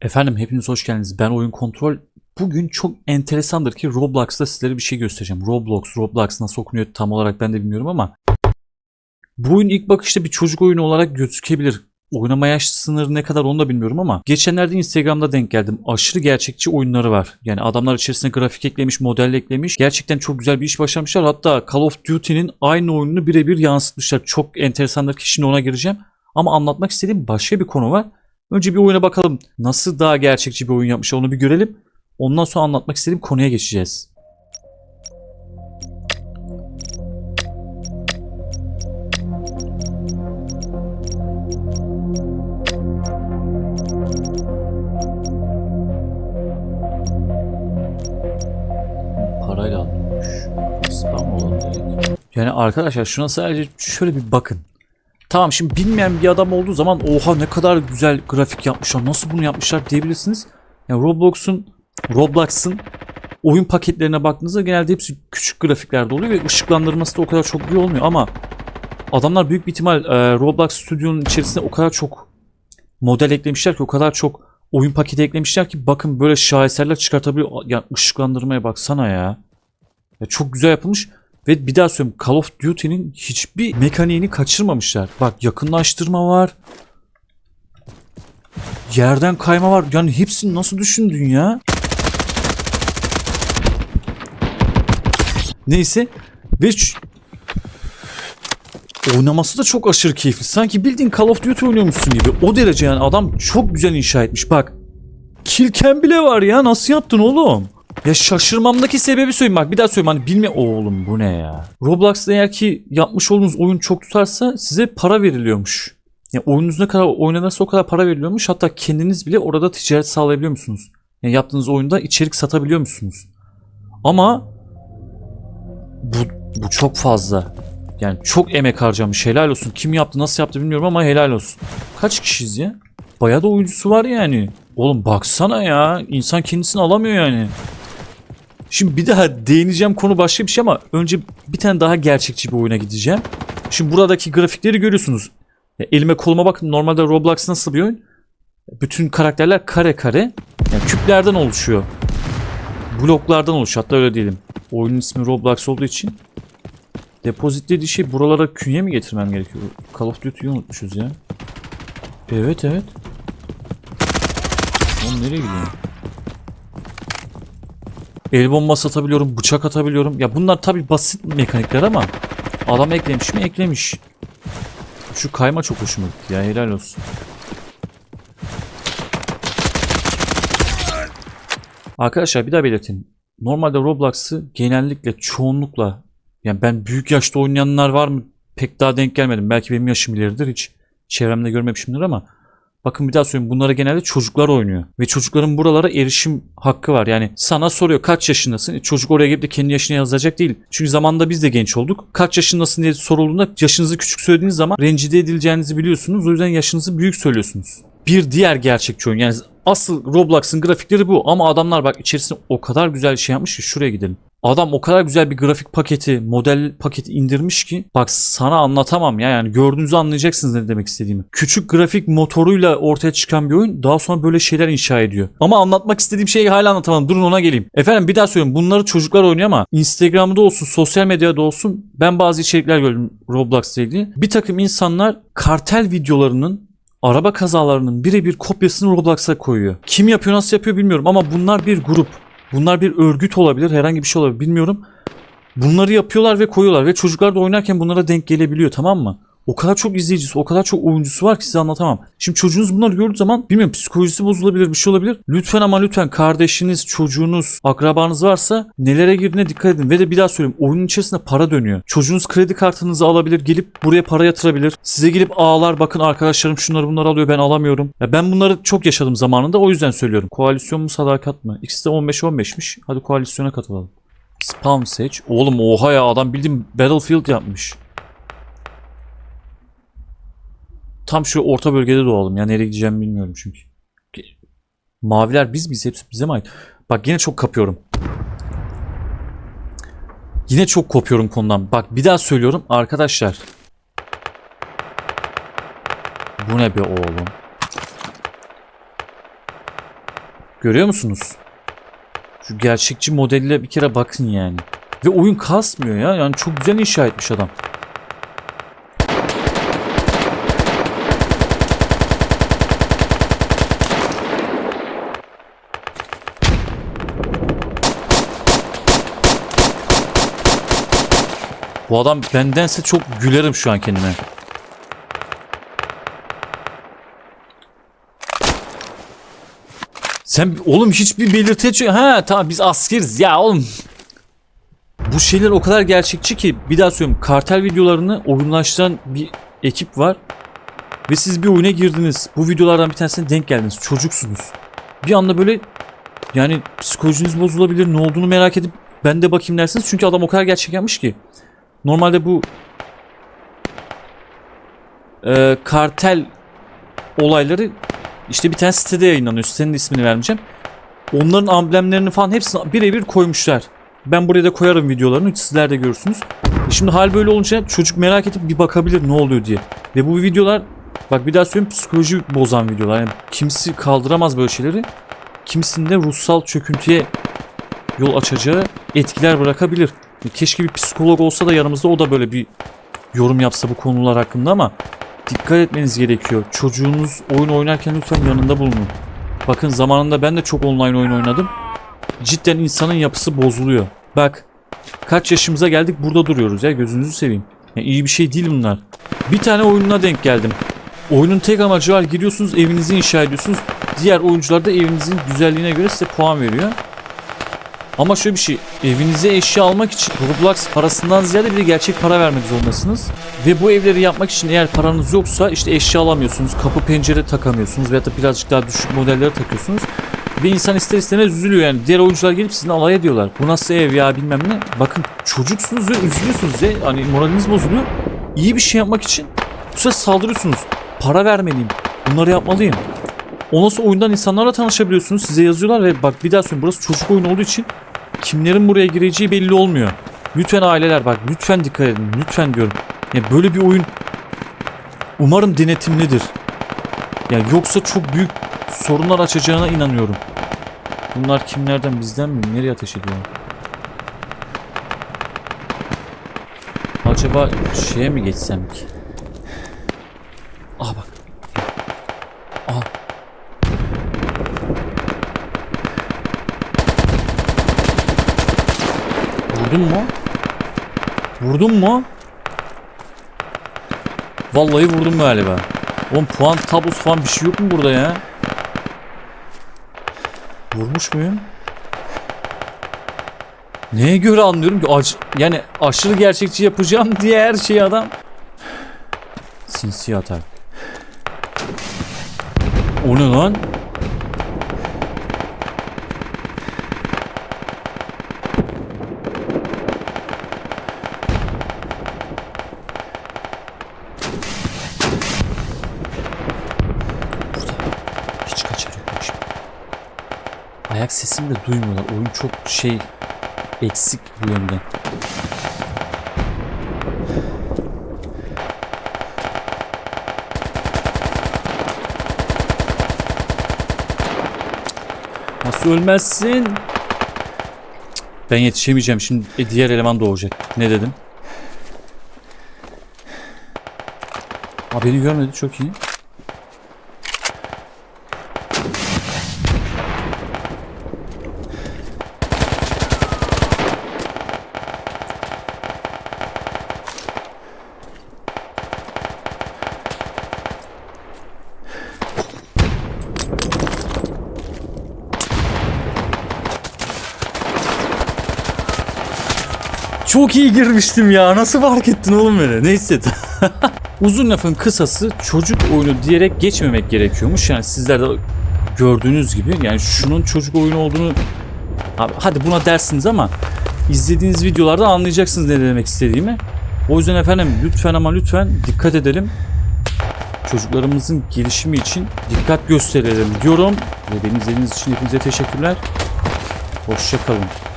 Efendim hepiniz hoş geldiniz. Ben Oyun Kontrol. Bugün çok enteresandır ki Roblox'ta sizlere bir şey göstereceğim. Roblox, Roblox nasıl okunuyor tam olarak ben de bilmiyorum ama bu oyun ilk bakışta bir çocuk oyunu olarak gözükebilir. Oynama yaş sınırı ne kadar onu da bilmiyorum ama geçenlerde Instagram'da denk geldim. Aşırı gerçekçi oyunları var. Yani adamlar içerisine grafik eklemiş, model eklemiş. Gerçekten çok güzel bir iş başlamışlar. Hatta Call of Duty'nin aynı oyununu birebir yansıtmışlar. Çok enteresandır ki şimdi ona gireceğim. Ama anlatmak istediğim başka bir konu var. Önce bir oyuna bakalım. Nasıl daha gerçekçi bir oyun yapmışlar onu bir görelim. Ondan sonra anlatmak istediğim konuya geçeceğiz. Parayla alınmış. Spam olan. Yani arkadaşlar şuna sadece şöyle bir bakın. Tamam şimdi bilmeyen bir adam olduğu zaman oha ne kadar güzel grafik yapmışlar nasıl bunu yapmışlar diyebilirsiniz. Yani Roblox'un Roblox'ın oyun paketlerine baktığınızda genelde hepsi küçük grafiklerde oluyor ve ışıklandırması da o kadar çok iyi olmuyor ama adamlar büyük bir ihtimal e, Roblox stüdyonun içerisinde o kadar çok model eklemişler ki o kadar çok oyun paketi eklemişler ki bakın böyle şaheserler çıkartabiliyor. Ya ışıklandırmaya baksana ya. Ya çok güzel yapılmış. Ve bir daha söyleyeyim Call of Duty'nin hiçbir mekaniğini kaçırmamışlar. Bak yakınlaştırma var. Yerden kayma var. Yani hepsini nasıl düşündün ya? Neyse. Ve oynaması da çok aşırı keyifli. Sanki bildiğin Call of Duty oynuyormuşsun gibi. O derece yani adam çok güzel inşa etmiş. Bak. Killcam bile var ya. Nasıl yaptın oğlum? Ya şaşırmamdaki sebebi söyleyeyim bak bir daha söyleyeyim hani bilme oğlum bu ne ya. Roblox'ta eğer ki yapmış olduğunuz oyun çok tutarsa size para veriliyormuş. Ya oyununuz ne kadar oynanırsa o kadar para veriliyormuş. Hatta kendiniz bile orada ticaret sağlayabiliyor musunuz? Yani yaptığınız oyunda içerik satabiliyor musunuz? Ama bu, bu çok fazla. Yani çok emek harcamış helal olsun. Kim yaptı nasıl yaptı bilmiyorum ama helal olsun. Kaç kişiyiz ya? Bayağı da oyuncusu var yani. Oğlum baksana ya. İnsan kendisini alamıyor yani. Şimdi bir daha değineceğim konu başka bir şey ama önce bir tane daha gerçekçi bir oyuna gideceğim. Şimdi buradaki grafikleri görüyorsunuz. Elime koluma bakın normalde Roblox nasıl bir oyun? Bütün karakterler kare kare. Yani küplerden oluşuyor. Bloklardan oluşuyor hatta öyle diyelim. Oyunun ismi Roblox olduğu için. Depozit dediği şey buralara künye mi getirmem gerekiyor? Call of Duty'yi unutmuşuz ya. Evet evet. Oğlum nereye gidiyor? El bombası atabiliyorum, bıçak atabiliyorum. Ya bunlar tabi basit mekanikler ama adam eklemiş mi eklemiş. Şu kayma çok hoşuma gitti ya helal olsun. Arkadaşlar bir daha belirteyim. Normalde Roblox'ı genellikle çoğunlukla yani ben büyük yaşta oynayanlar var mı pek daha denk gelmedim. Belki benim yaşım ileridir hiç çevremde görmemişimdir ama Bakın bir daha söyleyeyim bunlara genelde çocuklar oynuyor. Ve çocukların buralara erişim hakkı var. Yani sana soruyor kaç yaşındasın? E, çocuk oraya gelip de kendi yaşını yazacak değil. Çünkü zamanında biz de genç olduk. Kaç yaşındasın diye sorulduğunda yaşınızı küçük söylediğiniz zaman rencide edileceğinizi biliyorsunuz. O yüzden yaşınızı büyük söylüyorsunuz. Bir diğer gerçekçi oyun. Yani asıl Roblox'ın grafikleri bu. Ama adamlar bak içerisinde o kadar güzel şey yapmış ki şuraya gidelim. Adam o kadar güzel bir grafik paketi, model paketi indirmiş ki bak sana anlatamam ya yani gördüğünüzü anlayacaksınız ne demek istediğimi. Küçük grafik motoruyla ortaya çıkan bir oyun daha sonra böyle şeyler inşa ediyor. Ama anlatmak istediğim şeyi hala anlatamadım. Durun ona geleyim. Efendim bir daha söylüyorum. Bunları çocuklar oynuyor ama Instagram'da olsun, sosyal medyada olsun ben bazı içerikler gördüm Roblox'la ilgili. Bir takım insanlar kartel videolarının araba kazalarının birebir kopyasını Roblox'a koyuyor. Kim yapıyor nasıl yapıyor bilmiyorum ama bunlar bir grup. Bunlar bir örgüt olabilir, herhangi bir şey olabilir bilmiyorum. Bunları yapıyorlar ve koyuyorlar ve çocuklar da oynarken bunlara denk gelebiliyor tamam mı? O kadar çok izleyicisi, o kadar çok oyuncusu var ki size anlatamam. Şimdi çocuğunuz bunları gördüğü zaman bilmiyorum psikolojisi bozulabilir, bir şey olabilir. Lütfen ama lütfen kardeşiniz, çocuğunuz, akrabanız varsa nelere girdiğine dikkat edin. Ve de bir daha söyleyeyim oyunun içerisinde para dönüyor. Çocuğunuz kredi kartınızı alabilir, gelip buraya para yatırabilir. Size gelip ağlar bakın arkadaşlarım şunları bunları alıyor ben alamıyorum. Ya ben bunları çok yaşadım zamanında o yüzden söylüyorum. Koalisyon mu sadakat mı? İkisi de 15-15'miş. Hadi koalisyona katılalım. Spawn seç. Oğlum oha ya adam bildiğin Battlefield yapmış. Tam şu orta bölgede doğalım. Ya nereye gideceğimi bilmiyorum çünkü. Maviler biz miyiz? Hepsi bize mi ait? Bak yine çok kapıyorum. Yine çok kopuyorum konudan. Bak bir daha söylüyorum arkadaşlar. Bu ne be oğlum? Görüyor musunuz? Şu gerçekçi modelle bir kere bakın yani. Ve oyun kasmıyor ya. Yani çok güzel inşa etmiş adam. Bu adam bendense çok gülerim şu an kendime. Sen oğlum hiçbir belirti açıyor. Ha tamam biz askeriz ya oğlum. Bu şeyler o kadar gerçekçi ki bir daha söylüyorum. Kartel videolarını oyunlaştıran bir ekip var. Ve siz bir oyuna girdiniz. Bu videolardan bir tanesine denk geldiniz. Çocuksunuz. Bir anda böyle yani psikolojiniz bozulabilir. Ne olduğunu merak edip ben de bakayım dersiniz. Çünkü adam o kadar gerçek yapmış ki. Normalde bu e, kartel olayları işte bir tane sitede yayınlanıyor. Sitenin ismini vermeyeceğim. Onların amblemlerini falan hepsini birebir koymuşlar. Ben buraya da koyarım videolarını. Sizler de görürsünüz. E şimdi hal böyle olunca çocuk merak edip bir bakabilir ne oluyor diye. Ve bu videolar bak bir daha söyleyeyim psikoloji bozan videolar. Yani kimisi kaldıramaz böyle şeyleri. Kimisinde ruhsal çöküntüye yol açacağı etkiler bırakabilir. Keşke bir psikolog olsa da yanımızda o da böyle bir yorum yapsa bu konular hakkında ama dikkat etmeniz gerekiyor. Çocuğunuz oyun oynarken lütfen yanında bulunun. Bakın zamanında ben de çok online oyun oynadım. Cidden insanın yapısı bozuluyor. Bak kaç yaşımıza geldik burada duruyoruz ya gözünüzü seveyim. Ya iyi bir şey değil bunlar. Bir tane oyununa denk geldim. Oyunun tek amacı var giriyorsunuz evinizi inşa ediyorsunuz. Diğer oyuncular da evinizin güzelliğine göre size puan veriyor. Ama şöyle bir şey, evinize eşya almak için Roblox parasından ziyade bir de gerçek para vermek zorundasınız. Ve bu evleri yapmak için eğer paranız yoksa işte eşya alamıyorsunuz, kapı pencere takamıyorsunuz veya da birazcık daha düşük modelleri takıyorsunuz. Ve insan ister istemez üzülüyor yani. Diğer oyuncular gelip sizinle alay ediyorlar. Bu nasıl ev ya bilmem ne. Bakın çocuksunuz ve üzülüyorsunuz ya. Hani moraliniz bozuluyor. İyi bir şey yapmak için bu sefer saldırıyorsunuz. Para vermeliyim. Bunları yapmalıyım. Ondan sonra oyundan insanlarla tanışabiliyorsunuz. Size yazıyorlar ve bak bir daha söyleyeyim burası çocuk oyunu olduğu için kimlerin buraya gireceği belli olmuyor. Lütfen aileler bak lütfen dikkat edin. Lütfen diyorum. Ya böyle bir oyun umarım denetimlidir. Ya yoksa çok büyük sorunlar açacağına inanıyorum. Bunlar kimlerden bizden mi? Nereye ateş ediyor? Acaba şeye mi geçsem ki? Aa bak. Aa. Vurdun mu? Vurdun mu? Vallahi vurdum galiba. Oğlum puan tablosu falan bir şey yok mu burada ya? Vurmuş muyum? Neye göre anlıyorum ki? Ac- yani aşırı gerçekçi yapacağım diye her şeyi adam. Sinsi atar. O ne lan? Sesimi de duymuyorlar. Oyun çok şey eksik bu yönden. Nasıl ölmezsin? Ben yetişemeyeceğim şimdi e, diğer eleman doğacak. Ne dedim? Aa beni görmedi çok iyi. Çok iyi girmiştim ya. Nasıl fark ettin oğlum beni? Neyse. Uzun lafın kısası çocuk oyunu diyerek geçmemek gerekiyormuş. Yani sizler de gördüğünüz gibi yani şunun çocuk oyunu olduğunu Abi hadi buna dersiniz ama izlediğiniz videolarda anlayacaksınız ne demek istediğimi. O yüzden efendim lütfen ama lütfen dikkat edelim. Çocuklarımızın gelişimi için dikkat gösterelim diyorum. Ve beni izlediğiniz için hepinize teşekkürler. Hoşçakalın.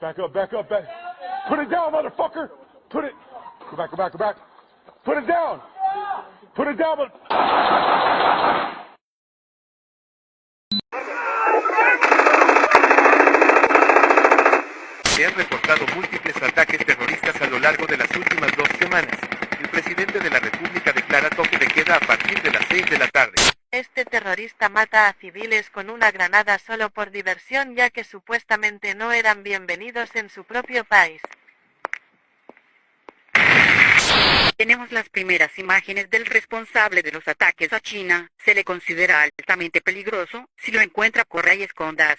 Back up, back up, back. Put it down, motherfucker. Put it. Go back, go back, go back. Put it down. Put it down, but. Se han reportado múltiples ataques terroristas a lo largo de las últimas dos semanas. El presidente de la República declara toque de queda a partir de las 6 de la tarde. Este terrorista mata a civiles con una granada solo por diversión ya que supuestamente no eran bienvenidos en su propio país. Tenemos las primeras imágenes del responsable de los ataques a China. Se le considera altamente peligroso. Si lo encuentra, corra y escondas.